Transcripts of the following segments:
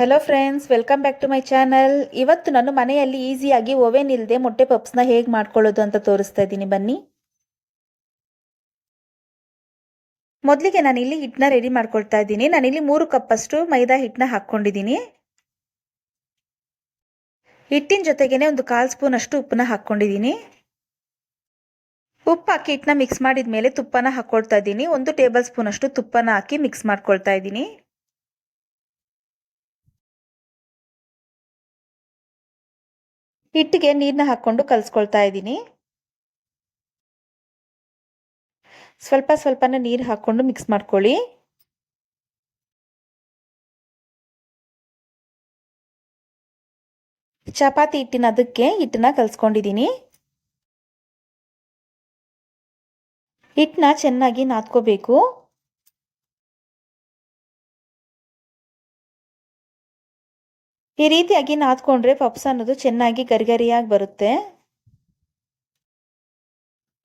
Hello friends welcome back to my channel ಇವತ್ತು ನಾನು ಮನೆಯಲ್ಲಿ ಈಸಿಯಾಗಿ ಓವೆನ್ ಇಲ್ಲದೆ ಮೊಟ್ಟೆ ಪಪ್ಸ್ನ ಹೇಗೆ ಮಾಡ್ಕೊಳ್ಳೋದು ಅಂತ ತೋರಿಸ್ತಾ ಇದ್ದೀನಿ. ಬನ್ನಿ. ಮೊದಲಿಗೆ ನಾನಿಲ್ಲಿ ಹಿಟ್ಟನ್ನ ರೆಡಿ ಮಾಡ್ಕೊಳ್ತಾ ಇದ್ದೀನಿ. ನಾನಿಲ್ಲಿ ಮೂರು ಕಪ್ಪಷ್ಟು ಮೈದಾ ಹಿಟ್ಟನ್ನ ಹಾಕ್ಕೊಂಡಿದ್ದೀನಿ. ಹಿಟ್ಟಿನ ಜೊತೆಗೇನೆ ಒಂದು ಕಾಲು ಸ್ಪೂನ್ ಅಷ್ಟು ಉಪ್ಪನ್ನ ಹಾಕ್ಕೊಂಡಿದ್ದೀನಿ. ಉಪ್ಪು ಹಾಕಿ ಹಿಟ್ಟನ್ನ ಮಿಕ್ಸ್ ಮಾಡಿದ ಮೇಲೆ ತುಪ್ಪನ ಹಾಕ್ಕೊಳ್ತಾ ಇದ್ದೀನಿ. ಒಂದು ಟೇಬಲ್ ಸ್ಪೂನ್ ಅಷ್ಟು ತುಪ್ಪನ ಹಾಕಿ ಮಿಕ್ಸ್ ಮಾಡ್ಕೊಳ್ತಾ ಇದ್ದೀನಿ. ಹಿಟ್ಟಿಗೆ ನೀರನ್ನ ಹಾಕ್ಕೊಂಡು ಕಲಿಸ್ಕೊಳ್ತಾ ಇದ್ದೀನಿ. ಸ್ವಲ್ಪ ಸ್ವಲ್ಪನ ನೀರು ಹಾಕ್ಕೊಂಡು ಮಿಕ್ಸ್ ಮಾಡ್ಕೊಳ್ಳಿ. ಚಪಾತಿ ಹಿಟ್ಟಿನ ಅದಕ್ಕೆ ಹಿಟ್ಟನ್ನ ಕಲಿಸ್ಕೊಂಡಿದ್ದೀನಿ. ಹಿಟ್ಟನ್ನ ಚೆನ್ನಾಗಿ ನಾದ್ಕೋಬೇಕು. ಈ ರೀತಿಯಾಗಿ ನಾದ್ಕೊಂಡ್ರೆ ಪಪ್ಸ್ ಅನ್ನೋದು ಚೆನ್ನಾಗಿ ಗರಿಗರಿಯಾಗಿ ಬರುತ್ತೆ.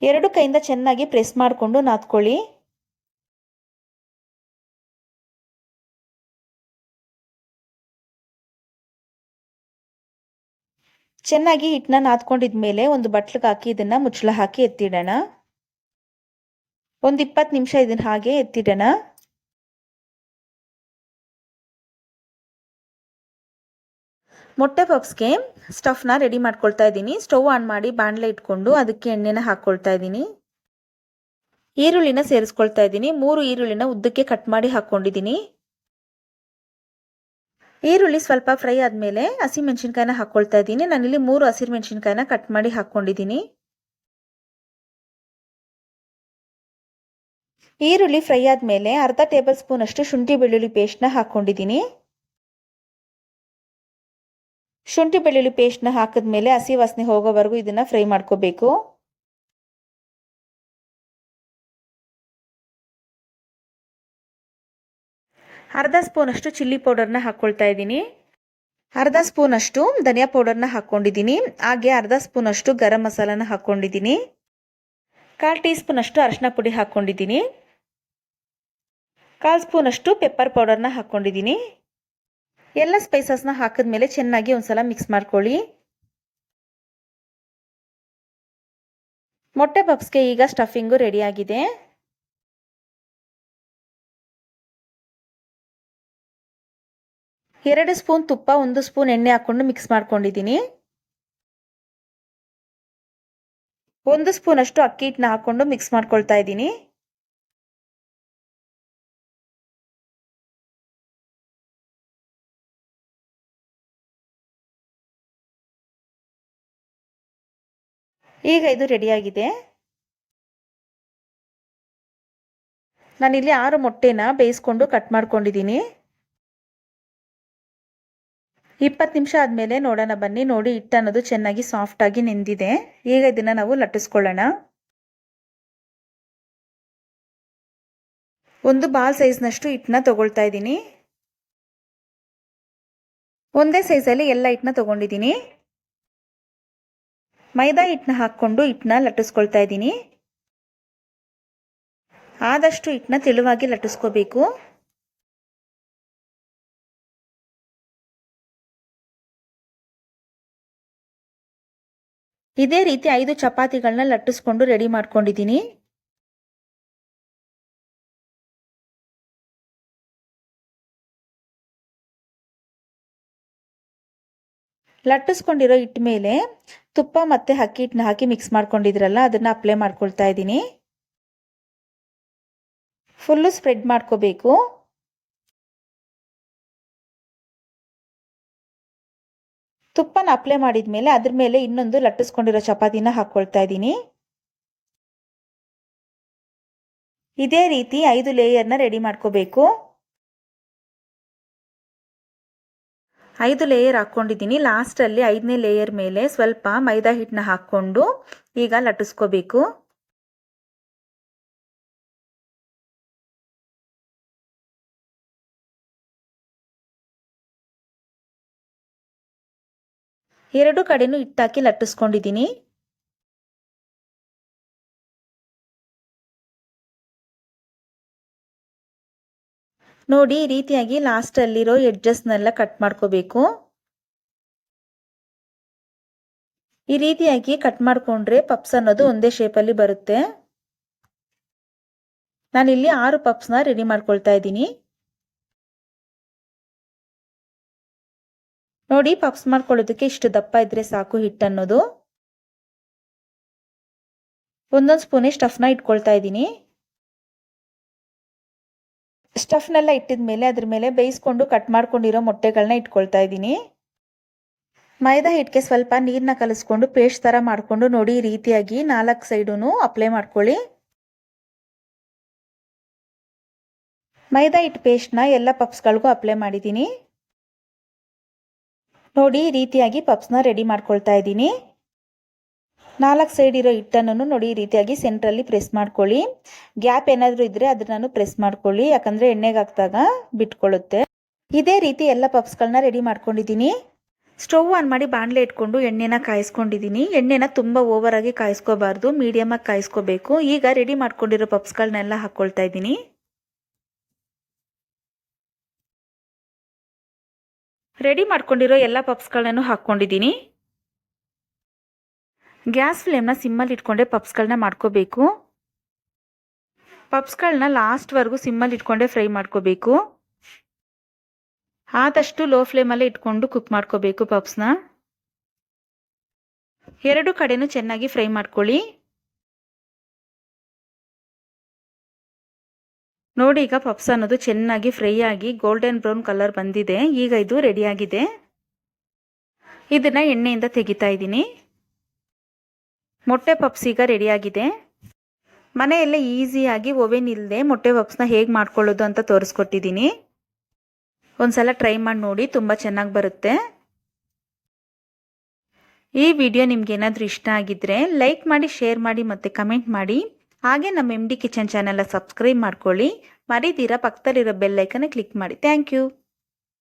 ಎರಡು ಕೈಯಿಂದ ಚೆನ್ನಾಗಿ ಪ್ರೆಸ್ ಮಾಡಿಕೊಂಡು ನಾದ್ಕೊಳ್ಳಿ. ಚೆನ್ನಾಗಿ ಹಿಟ್ಟನ್ನ ನಾದ್ಕೊಂಡಿದ್ಮೇಲೆ ಒಂದು ಬಟ್ಲಿಗೆ ಹಾಕಿ ಇದನ್ನ ಮುಚ್ಚಳ ಹಾಕಿ ಎತ್ತಿಡೋಣ. ಒಂದು ಇಪ್ಪತ್ತು ನಿಮಿಷ ಇದನ್ನ ಹಾಗೆ ಎತ್ತಿಡೋಣ. ಮೊಟ್ಟೆ ಪಪ್ಸ್ಗೆ ಸ್ಟಫ್ನ ರೆಡಿ ಮಾಡ್ಕೊಳ್ತಾ ಇದ್ದೀನಿ. ಸ್ಟವ್ ಆನ್ ಮಾಡಿ ಬಾಣಲೆ ಇಟ್ಕೊಂಡು ಅದಕ್ಕೆ ಎಣ್ಣೆನ ಹಾಕ್ಕೊಳ್ತಾ ಇದ್ದೀನಿ. ಈರುಳ್ಳಿನ ಸೇರಿಸ್ಕೊಳ್ತಾ ಇದ್ದೀನಿ. ಮೂರು ಈರುಳ್ಳಿನ ಉದ್ದಕ್ಕೆ ಕಟ್ ಮಾಡಿ ಹಾಕ್ಕೊಂಡಿದ್ದೀನಿ ಈರುಳ್ಳಿ ಸ್ವಲ್ಪ ಫ್ರೈ ಆದಮೇಲೆ ಹಸಿಮೆಣಸಿನ್ಕಾಯಿನ ಹಾಕ್ಕೊಳ್ತಾ ಇದ್ದೀನಿ. ನಾನಿಲ್ಲಿ ಮೂರು ಹಸಿರು ಮೆಣಸಿನ್ಕಾಯಿನ ಕಟ್ ಮಾಡಿ ಹಾಕ್ಕೊಂಡಿದ್ದೀನಿ ಈರುಳ್ಳಿ ಫ್ರೈ ಆದಮೇಲೆ ಅರ್ಧ ಟೇಬಲ್ ಸ್ಪೂನ್ ಅಷ್ಟು ಶುಂಠಿ ಬೆಳ್ಳುಳ್ಳಿ ಪೇಸ್ಟ್ನ ಹಾಕ್ಕೊಂಡಿದ್ದೀನಿ ಶುಂಠಿ ಬೆಳ್ಳುಳ್ಳಿ ಪೇಸ್ಟ್ನ ಹಾಕಿದ್ಮೇಲೆ ಹಸಿ ವಾಸನೆ ಹೋಗೋವರೆಗೂ ಇದನ್ನು ಫ್ರೈ ಮಾಡ್ಕೋಬೇಕು. ಅರ್ಧ ಸ್ಪೂನಷ್ಟು ಚಿಲ್ಲಿ ಪೌಡರ್ನ ಹಾಕ್ಕೊಳ್ತಾ ಇದ್ದೀನಿ. ಅರ್ಧ ಸ್ಪೂನಷ್ಟು ಧನಿಯಾ ಪೌಡರ್ನ ಹಾಕ್ಕೊಂಡಿದ್ದೀನಿ ಹಾಗೆ ಅರ್ಧ ಸ್ಪೂನಷ್ಟು ಗರಂ ಮಸಾಲನ ಹಾಕ್ಕೊಂಡಿದ್ದೀನಿ ಕಾಲು ಟೀ ಸ್ಪೂನಷ್ಟು ಅರಶಿನ ಪುಡಿ ಹಾಕ್ಕೊಂಡಿದ್ದೀನಿ ಕಾಲು ಸ್ಪೂನಷ್ಟು ಪೆಪ್ಪರ್ ಪೌಡರ್ನ ಹಾಕ್ಕೊಂಡಿದ್ದೀನಿ ಎಲ್ಲ ಸ್ಪೈಸಸ್ನ ಹಾಕಿದ್ಮೇಲೆ ಚೆನ್ನಾಗಿ ಒಂದ್ಸಲ ಮಿಕ್ಸ್ ಮಾಡ್ಕೊಳ್ಳಿ. ಮೊಟ್ಟೆ ಪಪ್ಸ್ಗೆ ಈಗ ಸ್ಟಫಿಂಗು ರೆಡಿಯಾಗಿದೆ ಎರಡು ಸ್ಪೂನ್ ತುಪ್ಪ, ಒಂದು ಸ್ಪೂನ್ ಎಣ್ಣೆ ಹಾಕ್ಕೊಂಡು ಮಿಕ್ಸ್ ಮಾಡ್ಕೊಂಡಿದ್ದೀನಿ. ಒಂದು ಸ್ಪೂನ್ ಅಷ್ಟು ಅಕ್ಕಿ ಹಿಟ್ಟನ್ನ ಹಾಕ್ಕೊಂಡು ಮಿಕ್ಸ್ ಮಾಡ್ಕೊಳ್ತಾ ಇದ್ದೀನಿ. ಈಗ ಇದು ರೆಡಿಯಾಗಿದೆ ನಾನಿಲ್ಲಿ ಆರು ಮೊಟ್ಟೆನ ಬೇಯಿಸ್ಕೊಂಡು ಕಟ್ ಮಾಡ್ಕೊಂಡಿದ್ದೀನಿ. ಇಪ್ಪತ್ತು ನಿಮಿಷ ಆದಮೇಲೆ ನೋಡೋಣ ಬನ್ನಿ. ನೋಡಿ ಹಿಟ್ಟು ಅನ್ನೋದು ಚೆನ್ನಾಗಿ ಸಾಫ್ಟಾಗಿ ನೆಂದಿದೆ. ಈಗ ಇದನ್ನು ನಾವು ಲಟ್ಟಿಸ್ಕೊಳ್ಳೋಣ. ಒಂದು ಬಾಲ್ ಸೈಜ್ನಷ್ಟು ಹಿಟ್ಟನ್ನ ತೊಗೊಳ್ತಾ ಇದ್ದೀನಿ. ಒಂದೇ ಸೈಜಲ್ಲಿ ಎಲ್ಲ ಹಿಟ್ಟನ್ನ ತಗೊಂಡಿದ್ದೀನಿ. ಮೈದಾ ಹಿಟ್ಟನ್ನ ಹಾಕ್ಕೊಂಡು ಹಿಟ್ಟನ್ನ ಲಟ್ಟಿಸ್ಕೊಳ್ತಾ ಇದ್ದೀನಿ. ಆದಷ್ಟು ಹಿಟ್ಟನ್ನ ತೆಳುವಾಗಿ ಲಟ್ಟಿಸ್ಕೋಬೇಕು. ಇದೇ ರೀತಿ ಐದು ಚಪಾತಿಗಳನ್ನ ಲಟ್ಟಿಸ್ಕೊಂಡು ರೆಡಿ ಮಾಡ್ಕೊಂಡಿದ್ದೀನಿ. ಲಟ್ಟಿಸ್ಕೊಂಡಿರೋ ಹಿಟ್ಟು ಮೇಲೆ ತುಪ್ಪ ಮತ್ತು ಅಕ್ಕಿ ಹಿಟ್ಟನ್ನ ಹಾಕಿ ಮಿಕ್ಸ್ ಮಾಡ್ಕೊಂಡಿದ್ರಲ್ಲ, ಅದನ್ನು ಅಪ್ಲೈ ಮಾಡ್ಕೊಳ್ತಾ ಇದ್ದೀನಿ. ಫುಲ್ಲು ಸ್ಪ್ರೆಡ್ ಮಾಡ್ಕೋಬೇಕು. ತುಪ್ಪನ ಅಪ್ಲೈ ಮಾಡಿದ ಮೇಲೆ ಅದ್ರ ಮೇಲೆ ಇನ್ನೊಂದು ಲಟ್ಟಿಸ್ಕೊಂಡಿರೋ ಚಪಾತಿನ ಹಾಕ್ಕೊಳ್ತಾ ಇದ್ದೀನಿ. ಇದೇ ರೀತಿ ಐದು ಲೇಯರ್ನ ರೆಡಿ ಮಾಡ್ಕೋಬೇಕು. ಐದು ಲೇಯರ್ ಹಾಕ್ಕೊಂಡಿದ್ದೀನಿ ಲಾಸ್ಟಲ್ಲಿ ಐದನೇ ಲೇಯರ್ ಮೇಲೆ ಸ್ವಲ್ಪ ಮೈದಾ ಹಿಟ್ಟನ್ನ ಹಾಕ್ಕೊಂಡು ಈಗ ಲಟ್ಟಿಸ್ಕೋಬೇಕು. ಎರಡು ಕಡೆನೂ ಹಿಟ್ಟಾಕಿ ಲಟ್ಟಿಸ್ಕೊಂಡಿದ್ದೀನಿ. ನೋಡಿ, ಈ ರೀತಿಯಾಗಿ ಲಾಸ್ಟಲ್ಲಿರೋ ಎಡ್ಜಸ್ನೆಲ್ಲ ಕಟ್ ಮಾಡ್ಕೋಬೇಕು. ಈ ರೀತಿಯಾಗಿ ಕಟ್ ಮಾಡಿಕೊಂಡ್ರೆ ಪಪ್ಸ್ ಅನ್ನೋದು ಒಂದೇ ಶೇಪಲ್ಲಿ ಬರುತ್ತೆ. ನಾನಿಲ್ಲಿ ಆರು ಪಪ್ಸ್ನ ರೆಡಿ ಮಾಡ್ಕೊಳ್ತಾ ಇದ್ದೀನಿ. ನೋಡಿ ಪಪ್ಸ್ ಮಾಡ್ಕೊಳ್ಳೋದಕ್ಕೆ ಇಷ್ಟು ದಪ್ಪ ಇದ್ರೆ ಸಾಕು ಹಿಟ್ಟನ್ನೋದು ಒಂದೊಂದು ಸ್ಪೂನೇ ಸ್ಟಫ್ನ ಇಟ್ಕೊಳ್ತಾ ಇದ್ದೀನಿ. ಸ್ಟಫ್ನೆಲ್ಲ ಇಟ್ಟಿದ ಮೇಲೆ ಅದ್ರ ಮೇಲೆ ಬೇಯಿಸ್ಕೊಂಡು ಕಟ್ ಮಾಡ್ಕೊಂಡಿರೋ ಮೊಟ್ಟೆಗಳನ್ನ ಇಟ್ಕೊಳ್ತಾ ಇದ್ದೀನಿ. ಮೈದಾ ಹಿಟ್ಟಿಗೆ ಸ್ವಲ್ಪ ನೀರನ್ನ ಕಲಿಸ್ಕೊಂಡು ಪೇಸ್ಟ್ ಥರ ಮಾಡಿಕೊಂಡು ನೋಡಿ ಈ ರೀತಿಯಾಗಿ ನಾಲ್ಕು ಸೈಡೂ ಅಪ್ಲೈ ಮಾಡ್ಕೊಳ್ಳಿ. ಮೈದಾ ಹಿಟ್ಟು ಪೇಸ್ಟ್ನ ಎಲ್ಲ ಪಪ್ಸ್ಗಳಿಗೂ ಅಪ್ಲೈ ಮಾಡಿದ್ದೀನಿ. ನೋಡಿ ಈ ರೀತಿಯಾಗಿ ಪಪ್ಸ್ನ ರೆಡಿ ಮಾಡ್ಕೊಳ್ತಾ ಇದ್ದೀನಿ. ನಾಲ್ಕು ಸೈಡ್ ಇರೋ ಹಿಟ್ಟನ್ನು ನೋಡಿ ಈ ರೀತಿಯಾಗಿ ಸೆಂಟ್ರಲ್ಲಿ ಪ್ರೆಸ್ ಮಾಡ್ಕೊಳ್ಳಿ. ಗ್ಯಾಪ್ ಏನಾದರೂ ಇದ್ದರೆ ಅದನ್ನು ಪ್ರೆಸ್ ಮಾಡ್ಕೊಳ್ಳಿ. ಯಾಕಂದರೆ ಎಣ್ಣೆಗೆ ಹಾಕಿದಾಗ ಬಿಟ್ಕೊಳ್ಳುತ್ತೆ. ಇದೇ ರೀತಿ ಎಲ್ಲ ಪಪ್ಸ್ಗಳನ್ನ ರೆಡಿ ಮಾಡ್ಕೊಂಡಿದ್ದೀನಿ. ಸ್ಟವ್ ಆನ್ ಮಾಡಿ ಬಾಣಲೆ ಇಟ್ಕೊಂಡು ಎಣ್ಣೆನ ಕಾಯಿಸ್ಕೊಂಡಿದ್ದೀನಿ. ಎಣ್ಣೆನ ತುಂಬ ಓವರಾಗಿ ಕಾಯಿಸ್ಕೋಬಾರ್ದು ಮೀಡಿಯಮಾಗಿ ಕಾಯಿಸ್ಕೋಬೇಕು. ಈಗ ರೆಡಿ ಮಾಡ್ಕೊಂಡಿರೋ ಪಪ್ಸ್ಗಳನ್ನೆಲ್ಲ ಹಾಕ್ಕೊಳ್ತಾ ಇದ್ದೀನಿ. ರೆಡಿ ಮಾಡ್ಕೊಂಡಿರೋ ಎಲ್ಲ ಪಪ್ಸ್ಗಳನ್ನೂ ಹಾಕ್ಕೊಂಡಿದ್ದೀನಿ. ಗ್ಯಾಸ್ ಫ್ಲೇಮ್ನ ಸಿಮ್ಮಲ್ಲಿ ಇಟ್ಕೊಂಡೆ ಪಪ್ಸ್ಗಳನ್ನ ಮಾಡ್ಕೋಬೇಕು. ಪಪ್ಸ್ಗಳನ್ನ ಲಾಸ್ಟ್ವರೆಗೂ ಸಿಮ್ಮಲ್ಲಿ ಇಟ್ಕೊಂಡೆ ಫ್ರೈ ಮಾಡ್ಕೋಬೇಕು. ಆದಷ್ಟು ಲೋ ಫ್ಲೇಮಲ್ಲೇ ಇಟ್ಕೊಂಡು ಕುಕ್ ಮಾಡ್ಕೋಬೇಕು ಪಪ್ಸ್ನ. ಎರಡು ಕಡೆನೂ ಚೆನ್ನಾಗಿ ಫ್ರೈ ಮಾಡ್ಕೊಳ್ಳಿ. ನೋಡಿ ಈಗ ಪಪ್ಸ್ ಅನ್ನೋದು ಚೆನ್ನಾಗಿ ಫ್ರೈ ಆಗಿ ಗೋಲ್ಡನ್ ಬ್ರೌನ್ ಕಲರ್ ಬಂದಿದೆ. ಈಗ ಇದು ರೆಡಿಯಾಗಿದೆ ಇದನ್ನು ಎಣ್ಣೆಯಿಂದ ತೆಗಿತಾ ಇದ್ದೀನಿ. ಮೊಟ್ಟೆ ಪಪ್ಸ್ ಈಗ ರೆಡಿಯಾಗಿದೆ. ಮನೆಯಲ್ಲೇ ಈಸಿಯಾಗಿ ಓವೆನ್ ಇಲ್ಲದೆ ಮೊಟ್ಟೆ ಪಪ್ಸ್ನ ಹೇಗೆ ಮಾಡ್ಕೊಳ್ಳೋದು ಅಂತ ತೋರಿಸ್ಕೊಟ್ಟಿದ್ದೀನಿ. ಒಂದ್ಸಲ ಟ್ರೈ ಮಾಡಿ ನೋಡಿ, ತುಂಬ ಚೆನ್ನಾಗಿ ಬರುತ್ತೆ. ಈ ವಿಡಿಯೋ ನಿಮ್ಗೆ ಏನಾದರೂ ಇಷ್ಟ ಆಗಿದ್ದರೆ ಲೈಕ್ ಮಾಡಿ, ಶೇರ್ ಮಾಡಿ ಮತ್ತು ಕಮೆಂಟ್ ಮಾಡಿ. ಹಾಗೆ ನಮ್ಮ ಎಂ ಡಿ ಕಿಚನ್ ಚಾನೆಲ್ನ ಸಬ್ಸ್ಕ್ರೈಬ್ ಮಾಡ್ಕೊಳ್ಳಿ. ಮರಿದಿರ ಪಕ್ಕದಲ್ಲಿರೋ ಬೆಲ್ಲೈಕನ್ನ ಕ್ಲಿಕ್ ಮಾಡಿ. Thank you.